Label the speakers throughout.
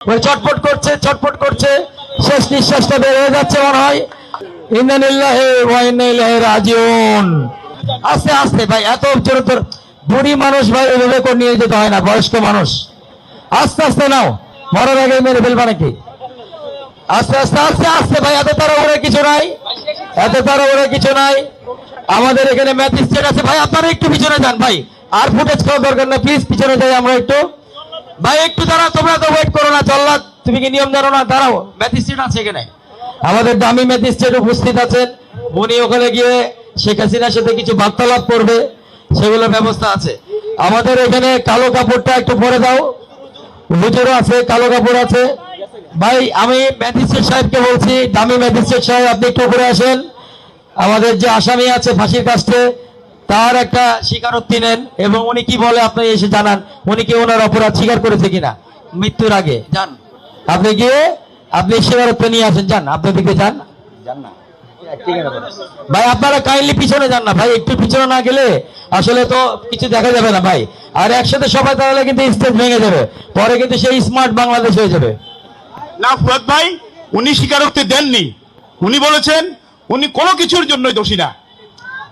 Speaker 1: ওই চটপট করছে চটপট করছে। শেষ নিঃশ্বাসটা বের হয়ে যাচ্ছে মনে হয়। রাজিউন। আস্তে আস্তে ভাই, এত জোরে তোর বুড়ি মানুষ ভাই ওইভাবে করে নিয়ে যেতে হয় না, বয়স্ক মানুষ। আস্তে আস্তে নাও। মরার আগে মেরে ফেলবা নাকি? আস্তে আস্তে আস্তে আস্তে ভাই, এত তাড়াহুড়ো কিছু নাই। এত তাড়াহুড়ো কিছু নাই। আমাদের এখানে ম্যাজিস্ট্রেট আছে। ভাই, আপনারা একটু পিছনে যান ভাই। আর ফুটেজ খাওয়ার দরকার না প্লিজ, পিছনে যাই আমরা একটু। ভাই একটু দাঁড়াও তোমরা তো ওয়েট করো না চল্লাদ তুমি কি নিয়ম জানো না? দাঁড়াও। ম্যাজিস্ট্রেট আছে এখানে। আমাদের দামি ম্যাজিস্ট্রেট উপস্থিত আছেন। উনি ওখানে গিয়ে শেখ হাসিনার সাথে কিছু বার্তালাপ করবে সেগুলো ব্যবস্থা আছে। আমাদের এখানে কালো কাপড়টা একটু পরে দাও। হুজুরও আছে কালো কাপড় আছে। ভাই আমি ম্যাজিস্ট্রেট সাহেবকে বলছি দামি ম্যাজিস্ট্রেট সাহেব আপনি একটু উপরে আসেন। আমাদের যে আসামি আছে ফাঁসির কাছে তার একটা স্বীকারোক্তি নেন এবং উনি কি বলে আপনি এসে জানান উনি কি ওনার অপরাধ স্বীকার করেছে কিনা? মৃত্যুর আগে। যান আপনি গিয়ে আপনি স্বীকারোক্তি নিয়ে আসেন যান আপনার দিকে যান। ভাই আপনারা কাইন্ডলি পিছনে যান না। ভাই একটু পিছনে না গেলে আসলে তো কিছু দেখা যাবে না ভাই। আর একসাথে সবাই তাহলে কিন্তু স্টেজ ভেঙে যাবে। পরে কিন্তু সেই স্মার্ট বাংলাদেশ হয়ে যাবে।
Speaker 2: না ফুয়াদ ভাই উনি স্বীকারোক্তি দেননি। উনি বলেছেন উনি কোনো কিছুর জন্যই দোষী না।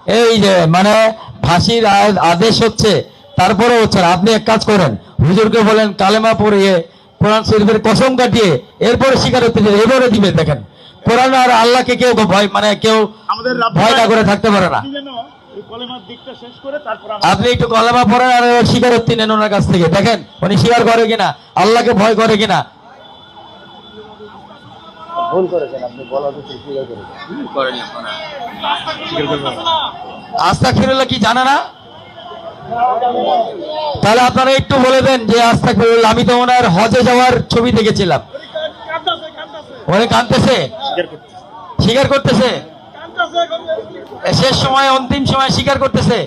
Speaker 1: এই যে মানে ফাঁসির আদেশ হচ্ছে তারপরে হচ্ছে আপনি এক কাজ করেন হুজুরকে বলেন কালেমা পড়িয়ে কোরআন শরীফের কসম কাটিয়ে এরপরে স্বীকারোক্তি দিবে এবারে দিবে দেখেন। কোরআন আর আল্লাহকে কেউ ভয় মানে কেউ ভয় না করে থাকতে পারে না।
Speaker 2: কলেমার দিকটা শেষ করে তারপর
Speaker 1: আপনি একটু কলেমা পড়েন আর স্বীকারোক্তি নেন ওনার কাছ থেকে। দেখেন উনি স্বীকার করে কিনা আল্লাহকে ভয় করে কিনা আস্থা খিরুল্লাহ কি জানে না? তাহলে আপনারা একটু বলে দেন যে আস্থা খিরুল্লাহ আমি তো ওনার হজে যাওয়ার ছবি দেখেছিলাম। উনি কাঁদতেছে? স্বীকার করতেছে? শেষ সময় অন্তিম সময় স্বীকার করতেছে?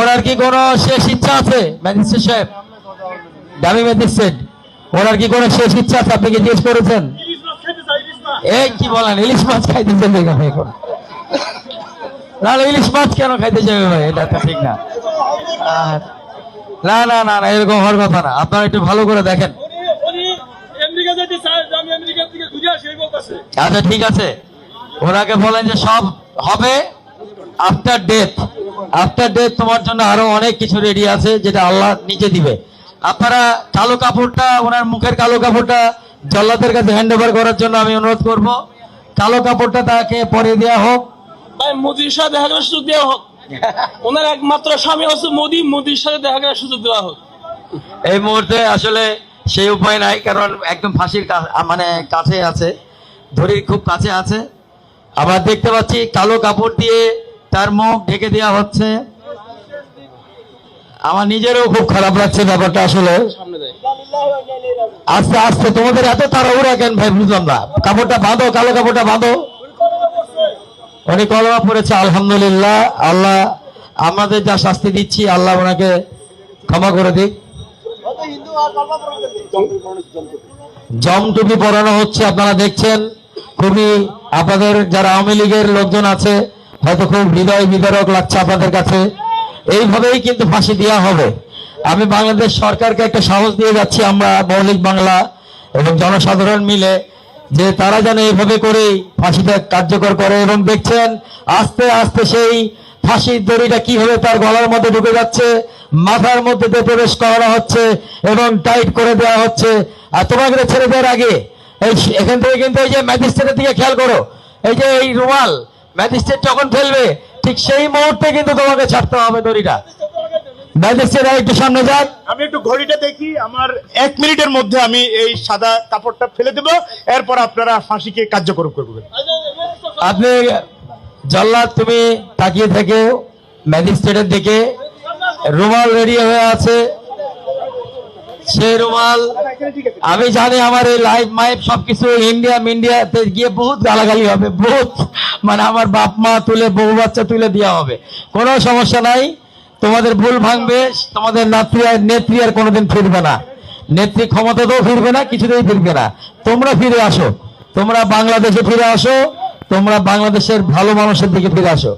Speaker 1: ওনার কি কোনো শেষ ইচ্ছা আছে ম্যাজিস্ট্রেট সাহেব? দামি ম্যাজিস্ট্রেট। ওনার কি কোনো শেষ ইচ্ছা আছে? আপনি কি জিজ্ঞেস করেছেন? এই কি বলেন? ইলিশ মাছ খাইতেছেন ভাই এখন? না না, ইলিশ মাছ কেন খাইতে যাবে ভাই? এটা তো ঠিক না। না না না না এরকম হওয়ার কথা না। আপনারা একটু ভালো করে দেখেন। আচ্ছা ঠিক আছে। ওনাকে বলেন যে সব হবে আফটার ডেথ আফটার ডেথ তোমার জন্য আরও অনেক কিছু রেডি আছে যেটা আল্লাহ নিচে দিবে। আপনারা কালো কাপড়টা ওনার মুখের কালো কাপড়টা জল্লাদের কাছে হ্যান্ড ওভার করার জন্য আমি অনুরোধ করব। কালো কাপড়টা তাকে পরে দেওয়া হোক।
Speaker 3: ভাই মোদির সাথে দেখা করার সুযোগ দেওয়া হোক। ওনার একমাত্র স্বামী হচ্ছে মোদি মোদির সাথে দেখা করার সুযোগ দেওয়া হোক।
Speaker 1: এই মুহূর্তে আসলে সেই উপায় নাই কারণ একদম ফাঁসির মানে কাছে আছে ধরির খুব কাছে আছে। আবার দেখতে পাচ্ছি কালো কাপড় দিয়ে তার মুখ ঢেকে দেওয়া হচ্ছে। আমার নিজেরও খুব খারাপ লাগছে ব্যাপারটা আসলে। আস্তে আস্তে, তোমাদের এত তাড়াহুড়া কেন ভাই, বুঝলাম না। কাপড়টা বাঁধো, কালো কাপড়টা বাঁধো। উনি কলমা পড়েছে, আলহামদুলিল্লাহ। আল্লাহ, আমাদের যা শাস্তি দিচ্ছি, আল্লাহ ওনাকে ক্ষমা করে দিক। জম টুপি পরানো হচ্ছে, আপনারা দেখছেন। খুবই আপনাদের যারা আওয়ামী লীগের লোকজন আছে, হয়তো খুব হৃদয় বিদারক লাগছে আপনাদের কাছে। এইভাবেই কিন্তু ফাঁসি দেওয়া হবে। আমি বাংলাদেশ সরকারকে একটা সাহস দিয়ে যাচ্ছি আমরা মৌলিক বাংলা এবং জনসাধারণ মিলে যে তারা যেন এইভাবে করেই ফাঁসিটা কার্যকর করে এবং দেখছেন আস্তে আস্তে সেই ফাঁসির দড়িটা কীভাবে তার গলার মধ্যে ঢুকে যাচ্ছে, মাথার মধ্যে প্রবেশ করানো হচ্ছে এবং টাইট করে দেওয়া হচ্ছে। আর তোমাকে ছেড়ে দেওয়ার আগে এই এখান থেকে কিন্তু এই যে ম্যাজিস্ট্রেটের দিকে খেয়াল করো। এই যে এই রুমাল, ম্যাজিস্ট্রেট যখন ফেলবে ঠিক সেই মুহূর্তে কিন্তু তোমাকে ছাড়তে হবে দড়িটা। ম্যাজিস্ট্রেট একটু সামনে
Speaker 2: আমি একটু ঘড়িটা দেখি আমার এক মিনিটের মধ্যে আমি এই সাদা কাপড়টা ফেলে দেব এরপর আপনারা ফাঁসিকে কার্যকর করবেন।
Speaker 1: আপনি জল্লাদ তুমি তাকিয়ে থেকে। ম্যাজিস্ট্রেটের দিকে। রুমাল রেডি হয়ে আছে। সেই রুমাল, আমি জানি আমার এই লাইভ মাইভ সবকিছু ইন্ডিয়া মিন্ডিয়াতে গিয়ে বহুত গালাগালি হবে, বহুত। মানে আমার বাপ মা তুলে, বউ বাচ্চা তুলে দেওয়া হবে। কোনো সমস্যা নাই। তোমাদের ভুল ভাঙবে, তোমাদের নাত্রী আর নেত্রী আর কোনোদিন ফিরবে না। নেত্রী ক্ষমতাতেও ফিরবে না, কিছুতেই ফিরবে না। তোমরা ফিরে আসো। তোমরা বাংলাদেশে ফিরে আসো। তোমরা বাংলাদেশের ভালো মানুষের দিকে ফিরে আসো।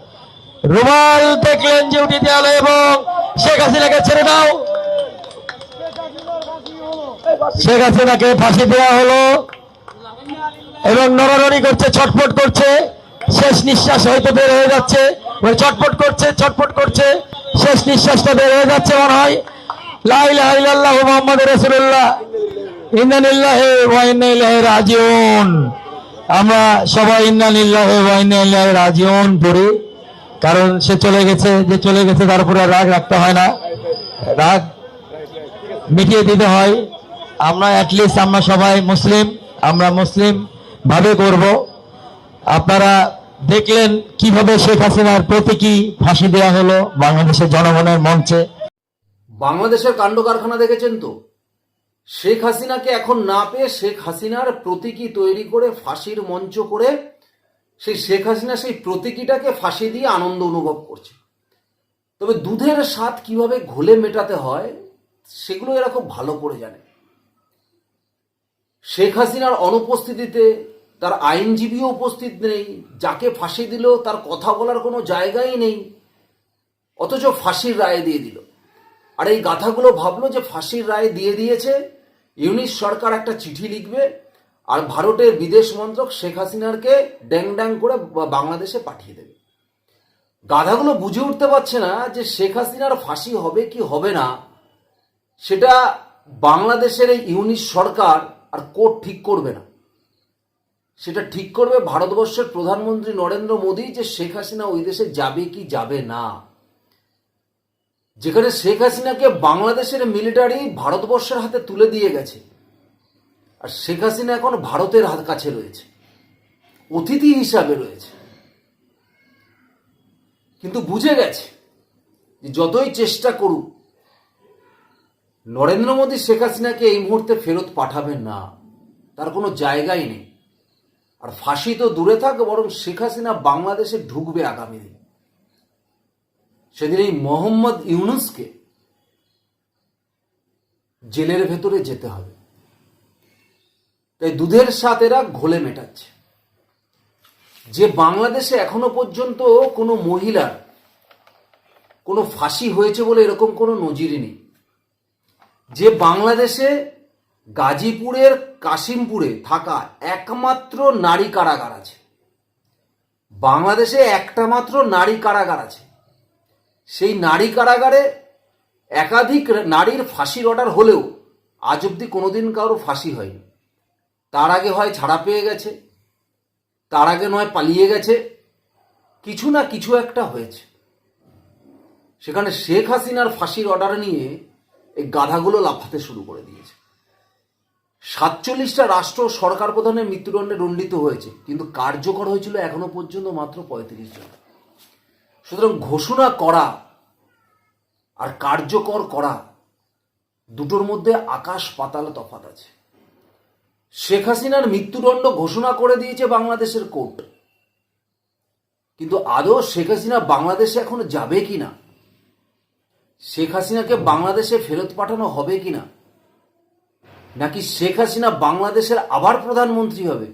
Speaker 1: রুমাল দেখলেন যে উঠে দেওয়ালে এবং শেখ হাসিনাকে ছেড়ে দাও। শেখ হাসিনাকে ফাঁসি দেওয়া হলো এবং নড়ানড়ি করছে, ছটফট করছে, শেষ নিঃশ্বাস হয়তো বের হয়ে যাচ্ছে। ছটফট করছে ছটফট করছে, শেষ নিঃশ্বাসটা বের হয়ে যাচ্ছে মনে হয়। রাজিউন। আমরা সবাই পড়ি। কারণ সে চলে গেছে, যে চলে গেছে তার উপরে রাগ রাখতে হয় না। রাগ মিটিয়ে দিতে হয়। আমরা অ্যাটলিস্ট আমরা সবাই মুসলিম, আমরা মুসলিম ভাবে করব। আপনারা দেখলেন কীভাবে শেখ হাসিনার প্রতীকী ফাঁসি দেওয়া হলো বাংলাদেশের জনগণের মঞ্চে।
Speaker 4: বাংলাদেশের কাণ্ড কারখানা দেখেছেন তো? শেখ হাসিনাকে এখন না পেয়ে শেখ হাসিনার প্রতীকী তৈরি করে ফাঁসির মঞ্চ করে সেই শেখ হাসিনা সেই প্রতীকীটাকে ফাঁসি দিয়ে আনন্দ অনুভব করছে। তবে দুধের স্বাদ কীভাবে ঘোলে মেটাতে হয়, সেগুলো এরা খুব ভালো করে জানে। শেখ হাসিনার অনুপস্থিতিতে তার আইনজীবীও উপস্থিত নেই, যাকে ফাঁসি দিল তার কথা বলার কোনো জায়গাই নেই, অথচ ফাঁসির রায় দিয়ে দিল। আর এই গাথাগুলো ভাবলো যে ফাঁসির রায় দিয়ে দিয়েছে ইউনিশ সরকার একটা চিঠি লিখবে, আর ভারতের বিদেশ মন্ত্রক শেখ হাসিনারকে ড্যাং ড্যাং করে বাংলাদেশে পাঠিয়ে দেবে। গাধাগুলো বুঝে উঠতে পারছে না যে শেখ হাসিনার ফাঁসি হবে কি হবে না, সেটা বাংলাদেশের এই ইউনিশ সরকার আর কোর্ট ঠিক করবে না। সেটা ঠিক করবে ভারতবর্ষের প্রধানমন্ত্রী নরেন্দ্র মোদী যে শেখ হাসিনা ওই দেশে যাবে কি যাবে না। যেখানে শেখ হাসিনাকে বাংলাদেশের মিলিটারি ভারতবর্ষের হাতে তুলে দিয়ে গেছে, আর শেখ হাসিনা এখন ভারতের হাত কাছে রয়েছে, অতিথি হিসাবে রয়েছে। কিন্তু বুঝে গেছে যতই চেষ্টা করুক নরেন্দ্র মোদী শেখ হাসিনাকে এই মুহূর্তে ফেরত পাঠাবেন না, তার কোনো জায়গাই নেই। আর ফাঁসি তো দূরে থাক, বরং শেখ হাসিনা বাংলাদেশে ঢুকবে আগামী দিন। সেদিন এই মোহাম্মদ ইউনুসকে জেলের ভেতরে যেতে হবে। তাই দুধের স্বাদ এরা ঘোলে মেটাচ্ছে। যে বাংলাদেশে এখনও পর্যন্ত কোনো মহিলার কোনো ফাঁসি হয়েছে বলে এরকম কোনো নজিরই নেই। যে বাংলাদেশে গাজীপুরের কাশিমপুরে থাকা একমাত্র নারী কারাগার আছে। বাংলাদেশে একটা মাত্র নারী কারাগার আছে। সেই নারী কারাগারে একাধিক নারীর ফাঁসির অর্ডার হলেও আজ অবধি কোনোদিন কারও ফাঁসি হয়নি। তার আগে হয় ছাড়া পেয়ে গেছে, তার আগে নয় পালিয়ে গেছে, কিছু না কিছু একটা হয়েছে। সেখানে শেখ হাসিনার ফাঁসির অর্ডার নিয়ে এই গাধাগুলো লাফাতে শুরু করে দিয়েছে। সাতচল্লিশটা রাষ্ট্র সরকার প্রধানের মৃত্যুদণ্ডে দণ্ডিত হয়েছে, কিন্তু কার্যকর হয়েছিল এখনও পর্যন্ত মাত্র পঁয়ত্রিশ জন। সুতরাং ঘোষণা করা আর কার্যকর করা দুটোর মধ্যে আকাশ পাতাল তফাত আছে। শেখ হাসিনার মৃত্যুদণ্ড ঘোষণা করে দিয়েছে বাংলাদেশের কোর্ট। কিন্তু আদৌ শেখ হাসিনা বাংলাদেশে এখন যাবে কিনা শেখ হাসিনাকে বাংলাদেশে ফেরত পাঠানো হবে কিনা? নাকি শেখ হাসিনা বাংলাদেশের আবার প্রধানমন্ত্রী হবে?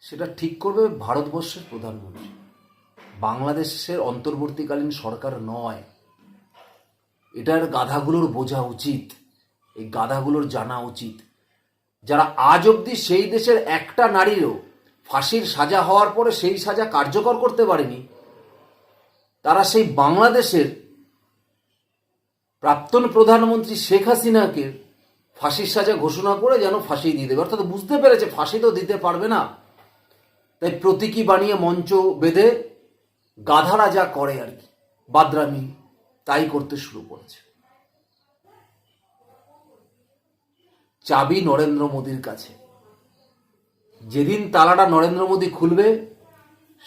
Speaker 4: সেটা ঠিক করবে ভারতবর্ষের প্রধানমন্ত্রী। বাংলাদেশের অন্তর্বর্তীকালীন সরকার নয়। এটার গাধাগুলোর বোঝা উচিত। এই গাধাগুলোর জানা উচিত। যারা আজ অবধি সেই দেশের একটা নারীরও ফাঁসির সাজা হওয়ার পরে সেই সাজা কার্যকর করতে পারেনি, তারা সেই বাংলাদেশের প্রাক্তন প্রধানমন্ত্রী শেখ হাসিনাকে ফাঁসির সাজা ঘোষণা করে যেন ফাঁসি দিয়ে দেবে। অর্থাৎ বুঝতে পেরেছে, ফাঁসি তো দিতে পারবে না। তাই প্রতীকী বানিয়ে মঞ্চ বেঁধে গাধারা যা করে আর কি। বাদরামি তাই করতে শুরু করেছে। চাবি নরেন্দ্র মোদীর কাছে। যেদিন তালাটা নরেন্দ্র মোদী খুলবে,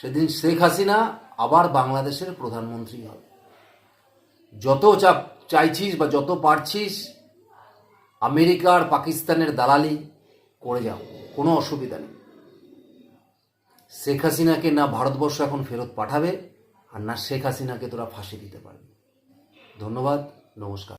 Speaker 4: সেদিন শেখ হাসিনা আবার বাংলাদেশের প্রধানমন্ত্রী হবে। যত চাপ চাইছিস বা যত পারছিস, আমেরিকা আর পাকিস্তানের দালালি করে যাও, কোনো অসুবিধা নেই। শেখ হাসিনাকে না ভারতবর্ষ এখন ফেরত পাঠাবে, আর না শেখ হাসিনাকে তোরা ফাঁসি দিতে পারবি। ধন্যবাদ, নমস্কার।